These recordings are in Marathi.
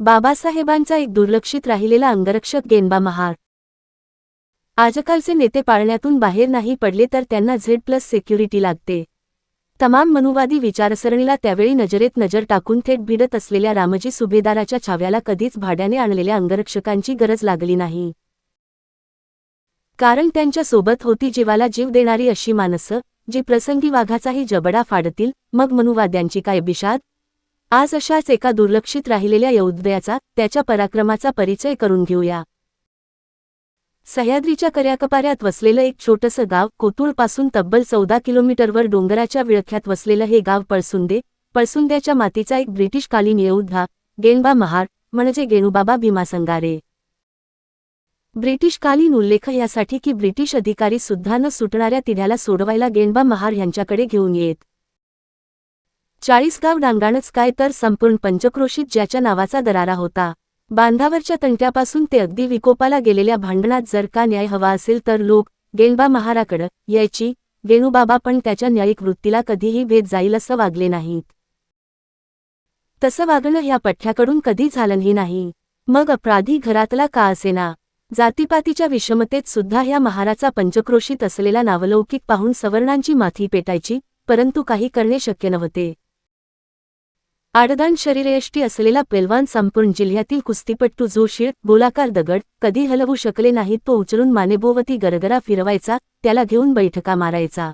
बाबासाहेबांचा एक दुर्लक्षित राहिलेला अंगरक्षक गेनबा महार. आजकालचे नेते पाळण्यातून बाहेर नाही पडले तर त्यांना झेड प्लस सेक्युरिटी लागते. तमाम मनुवादी विचारसरणीला त्यावेळी नजरेत नजर टाकून थेट भिडत असलेल्या रामजी सुभेदाराच्या छाव्याला कधीच भाड्याने आणलेल्या अंगरक्षकांची गरज लागली नाही. कारण त्यांच्यासोबत होती जीवाला जीव देणारी अशी माणसं जी प्रसंगी वाघाचाही जबडा फाडतील मग मनुवाद्यांची काय बिशाद? आज अशाच एका दुर्लक्षित राहिलेल्या यौद्दयाचा त्याच्या पराक्रमाचा परिचय करून घेऊया. सह्याद्रीच्या कर्याकपाऱ्यात वसलेलं एक छोटंसं गाव कोतुळपासून तब्बल चौदा किलोमीटरवर डोंगराच्या विळख्यात वसलेलं हे गाव पळसुंदे पळसुंद्याच्या मातीचा एक ब्रिटिशकालीन येऊद्धा गेणबा महार म्हणजे गेणूबाबा भीमासंगारे. ब्रिटिशकालीन उल्लेख यासाठी की ब्रिटिश अधिकारी सुद्धा न सुटणाऱ्या तिढ्याला सोडवायला गेणबा महार यांच्याकडे घेऊन येत. चाळीसगाव डांगाणच काय तर संपूर्ण पंचक्रोशीत ज्याच्या नावाचा दरारा होता. बांधावरच्या तंट्यापासून ते अगदी विकोपाला गेलेल्या भांडणात जर का न्याय हवा असेल तर लोक गेणबा महाराकडं यायची गेणूबाबा पण त्याच्या न्यायिक वृत्तीला कधीही भेद जाईल असं वागले नाहीत. तसं वागणं ह्या पठ्याकडून कधी झालंही नाही. मग अपराधी घरातला का असेना? जातीपातीच्या विषमतेत सुद्धा ह्या महाराचा पंचक्रोशीत असलेला नावलौकिक पाहून सवर्णांची माथी पेटायची परंतु काही करणे शक्य नव्हते. आडदान शरीरयष्टी असलेला पेलवान संपूर्ण जिल्ह्यातील कुस्तीपट्टू जो शिळ गोलाकार दगड कधी हलवू शकले नाहीत तो उचलून मानेभोवती गरगरा फिरवायचा त्याला घेऊन बैठका मारायचा.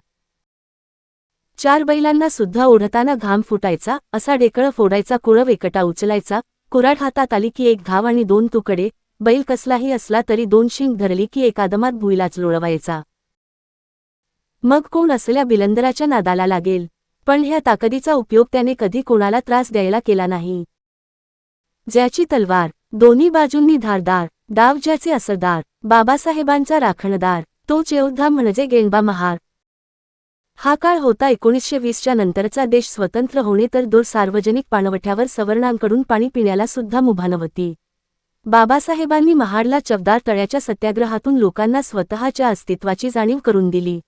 चार बैलांना सुद्धा ओढताना घाम फुटायचा असा डेकळं फोडायचा कुळव एकटा उचलायचा कुराड हातात आली की एक घाव आणि दोन तुकडे बैल कसलाही असला तरी दोन शिंग धरली की एकादमात भुईलाच लोळवायचा. मग कोण असल्या बिलंदराच्या नादाला लागेल पण ह्या ताकदीचा उपयोग त्याने कधी कोणाला त्रास द्यायला केला नाही. ज्याची तलवार दोन्ही बाजूंनी धारदार डाव ज्याचे असरदार बाबासाहेबांचा राखणदार तो चेवधा म्हणजे गेंगबा महार. हा काळ होता एकोणीसशे वीसच्या नंतरचा देश स्वतंत्र होणे तर दूर सार्वजनिक पाणवठ्यावर सवर्णांकडून पाणी पिण्याला सुद्धा मुभा नव्हती बाबासाहेबांनी महाडला चवदार तळ्याच्या सत्याग्रहातून लोकांना स्वतःच्या अस्तित्वाची जाणीव करून दिली.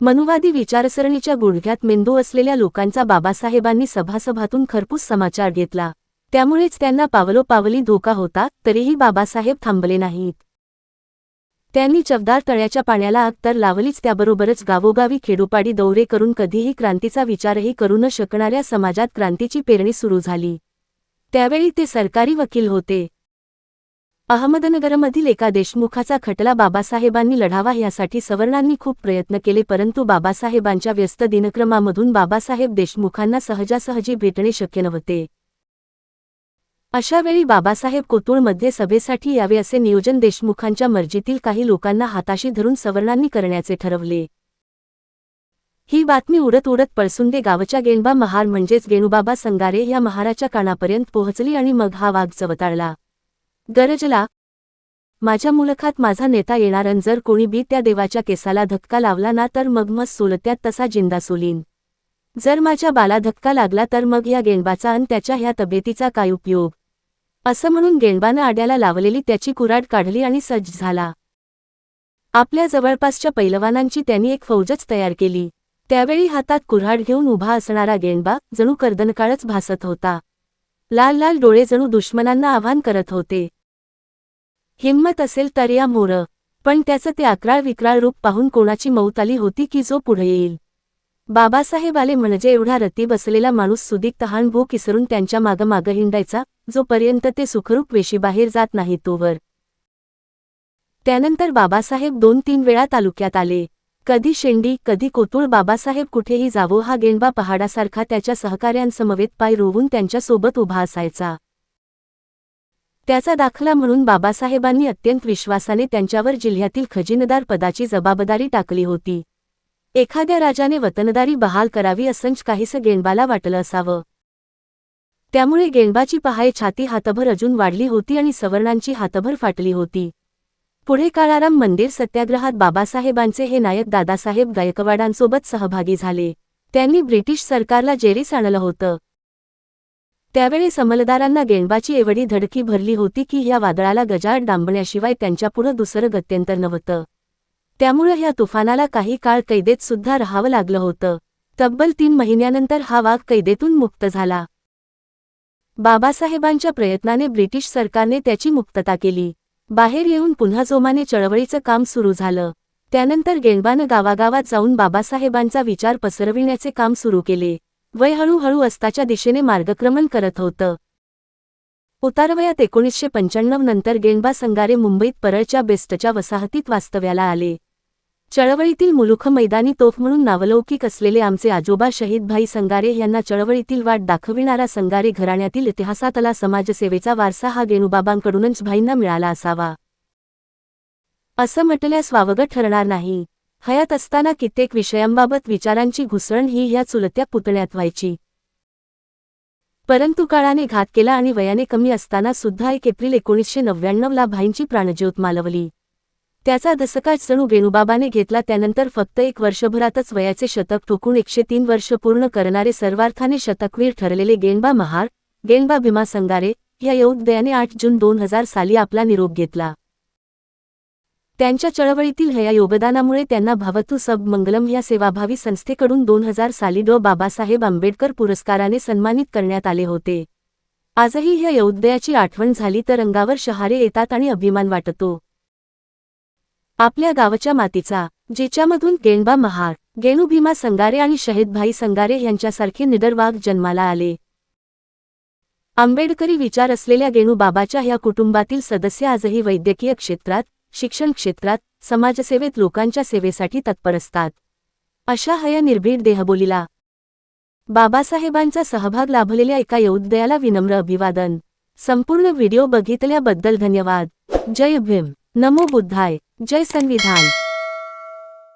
मनुवादी विचारसरणीच्या गुडघ्यात मेंदू असलेल्या लोकांचा बाबासाहेबांनी सभासभातून खरपूस समाचार घेतला. त्यामुळेच त्यांना पावलोपावली धोका होता तरीही बाबासाहेब थांबले नाहीत. त्यांनी चवदार तळ्याच्या पाण्याला आग तर लावलीच त्याबरोबरच गावोगावी खेडोपाडी दौरे करून कधीही क्रांतीचा विचारही करू न शकणाऱ्या समाजात क्रांतीची पेरणी सुरू झाली. त्यावेळी ते सरकारी वकील होते. अहमदनगरमधील एका देशमुखाचा खटला बाबासाहेबांनी लढावा यासाठी सवर्णांनी खूप प्रयत्न केले परंतु बाबासाहेबांच्या व्यस्त दिनक्रमामधून बाबासाहेब देशमुखांना सहजासहजी भेटणे शक्य नव्हते. अशावेळी बाबासाहेब कोतुळमध्ये सभेसाठी यावे असे नियोजन देशमुखांच्या मर्जीतील काही लोकांना हाताशी धरून सवर्णांनी करण्याचे ठरवले. ही बातमी उडत उडत पळसुंदे गावच्या गेणबा महार म्हणजेच गेणूबाबा संगारे या महाराच्या कानापर्यंत पोहोचली आणि मग हा वाघ चवताळला. गरजला. माझ्या मुलखात माझा नेता येणार अन जर कोणी बी त्या देवाच्या केसाला धक्का लावला ना तर मग मस सोलत्यात तसा जिंदा सोलीन. जर माझ्या बाला धक्का लागला तर मग या गेणबाचा अन त्याच्या ह्या तब्येतीचा काय उपयोग? असं म्हणून गेणबानं आड्याला लावलेली त्याची कुराड काढली आणि सज्ज झाला. आपल्या जवळपासच्या पैलवानांची त्यांनी एक फौजच तयार केली. त्यावेळी हातात कुऱ्हाड घेऊन उभा असणारा गेणबा जणू कर्दनकाळच भासत होता. लाल लाल डोळे जणू दुश्मनांना आव्हान करत होते. हिंमत असेल तर या मोर पण त्याचं ते अकराळ विक्राळ रूप पाहून कोणाची मौत आली होती की जो पुढे येईल? बाबासाहेब आले म्हणजे एवढा रती बसलेला माणूस सुदीक तहान भूक इसरून त्यांच्या मागं मागं हिंडायचा जोपर्यंत ते सुखरूप वेशीबाहेर जात नाही तोवर. त्यानंतर बाबासाहेब दोन तीन वेळा तालुक्यात आले. कधी शेंडी कधी कोतुळ बाबासाहेब कुठेही जावो हा गेंडबा पहाडासारखा त्याच्या सहकाऱ्यांसमवेत पाय रोवून त्यांच्यासोबत उभा असायचा. त्याचा दाखला म्हणून बाबासाहेबांनी अत्यंत विश्वासाने त्यांच्यावर जिल्ह्यातील खजिनदार पदाची जबाबदारी टाकली होती. एखाद्या राजाने वतनदारी बहाल करावी असंच काहीसं गेंडबाला वाटलं असावं. त्यामुळे गेंडबाची पहाय छाती हातभर अजून वाढली होती आणि सवर्णांची हातभर फाटली होती. पुढे काळाराम मंदिर सत्याग्रहात बाबासाहेबांचे हे नायक दादासाहेब गायकवाडांसोबत सहभागी झाले. त्यांनी ब्रिटिश सरकारला जेरीस आणलं होतं. त्यावेळी समलदारांना गेंडबाची एवढी धडकी भरली होती की ह्या वादळाला गजाळ डांबण्याशिवाय त्यांच्यापुढं दुसरं गत्यंतर नव्हतं. त्यामुळं ह्या तुफानाला काही काळ कैदेत सुद्धा राहावं लागलं होतं. तब्बल तीन महिन्यानंतर हा वाघ कैदेतून मुक्त झाला. बाबासाहेबांच्या प्रयत्नाने ब्रिटिश सरकारने त्याची मुक्तता केली. बाहेर येऊन पुन्हा जोमाने चळवळीचं काम सुरू झालं. त्यानंतर गेंडबानं गावागावात जाऊन बाबासाहेबांचा विचार पसरविण्याचे काम सुरू केले. वय हळूहळू अस्ताच्या दिशेने मार्गक्रमण करत होतं. उतारवयात एकोणीसशे पंच्याण्णव नंतर गेंडबा संगारे मुंबईत परळच्या बेस्टच्या वसाहतीत वास्तव्याला आले. चळवळीतील मुलुख मैदानी तोफ म्हणून नावलौकिक असलेले आमचे आजोबा शहीदभाई संगारे यांना चळवळीतील वाट दाखविणारा संगारे घराण्यातील इतिहासातला समाजसेवेचा वारसा हा गेणूबाबांकडूनच भाईंना मिळाला असावा. असं म्हटल्यास वावगं ठरणार नाही. हयात असताना कित्येक विषयांबाबत विचारांची घुसळण ही ह्या चुलत्या पुतण्यात व्हायची. परंतु काळाने घात केला आणि वयाने कमी असताना सुद्धा एक एप्रिल एकोणीसशे नव्याण्णवला भाईंची प्राणज्योत मालवली. त्याचा दसकाच जणू वेणुबाबाने घेतला त्यानंतर फक्त एक वर्षभरातच वयाचे शतक ठोकून एकशे तीन वर्ष पूर्ण करणारे सर्वार्थाने शतकवीर ठरलेले गेंडबा महार गेंडबा भीमा संगारे या योगदयाने आठ जून दोन हजार साली आपला निरोप घेतला. त्यांच्या चळवळीतील ह्या योगदानामुळे त्यांना भावतु सब मंगलम या सेवाभावी संस्थेकडून दोन हजार साली डॉ. बाबासाहेब आंबेडकर पुरस्काराने सन्मानित करण्यात आले होते. आजही ह्या योगदयाची आठवण झाली तर अंगावर शहारे येतात आणि अभिमान वाटतो. आपल्या गावच्या मातीचा जिच्यामधून गेणबा महार गेणू भीमा संगारे आणि शहीदभाई संगारे यांच्यासारखे निदरवाग जन्माला आले. आंबेडकरी विचार असलेल्या गेणूबाबाच्या ह्या कुटुंबातील सदस्य आजही वैद्यकीय क्षेत्रात शिक्षण क्षेत्रात समाजसेवेत लोकांच्या सेवेसाठी तत्पर असतात. अशा हया निर्भीड देहबोलीला बाबासाहेबांचा सहभाग लाभलेल्या एका योद्धयाला विनम्र अभिवादन. संपूर्ण व्हिडिओ बघितल्याबद्दल धन्यवाद. जय भीम. नमो बुद्धाय. जय संविधान.